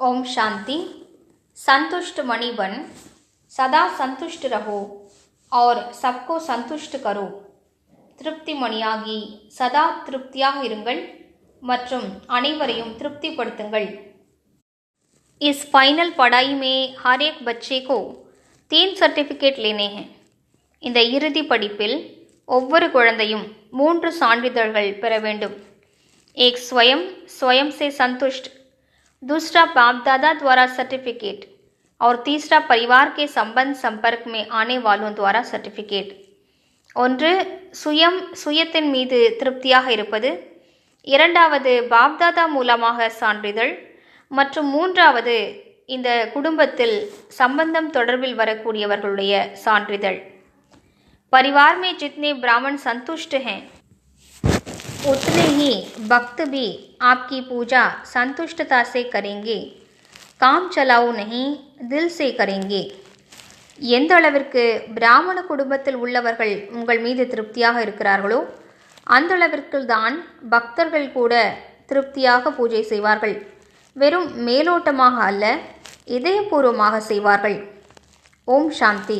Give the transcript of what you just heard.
ओम शांति संतुष्ट मणि बन सदा संतुष्ट रहो और सबको संतुष्ट करो திருப்தி மணியாகி சதா திருப்தியாக இருங்கள் மற்றும் அனைவரையும் திருப்திப்படுத்துங்கள் इस फाइनल पढ़ाई में हर एक बच्चे को तीन सर्टिफिकेट लेने हैं இந்த இறுதி படிப்பில் ஒவ்வொரு குழந்தையும் மூன்று சான்றிதழ்கள் பெற வேண்டும் एक स्वयं स्वयं से संतुष्ट दूसरा बाप दादा द्वारा सर्टिफिकेट और तीसरा परिवार के संबंध संपर्क में आने वालों द्वारा सर्टिफिकेट ஒன்று சுயம் சுயத்தின் மீது திருப்தியாக இருப்பது இரண்டாவது பாப்தாதா மூலமாக சான்றிதழ் மற்றும் மூன்றாவது இந்த குடும்பத்தில் சம்பந்தம் தொடர்பில் வரக்கூடியவர்களுடைய சான்றிதழ் परिवार में जितने ब्राह्मण संतुष्ट हैं उतने ही भक्त भी आपकी पूजा संतुष्टता से करेंगे काम चलाओ नहीं दिल से करेंगे எந்த அளவிற்கு பிராமண குடும்பத்தில் உள்ளவர்கள் உங்கள் மீது திருப்தியாக இருக்கிறார்களோ அந்த அளவிற்கு தான் பக்தர்கள் கூட திருப்தியாக பூஜை செய்வார்கள் வெறும் மேலோட்டமாக அல்ல இதயபூர்வமாக செய்வார்கள் ஓம் சாந்தி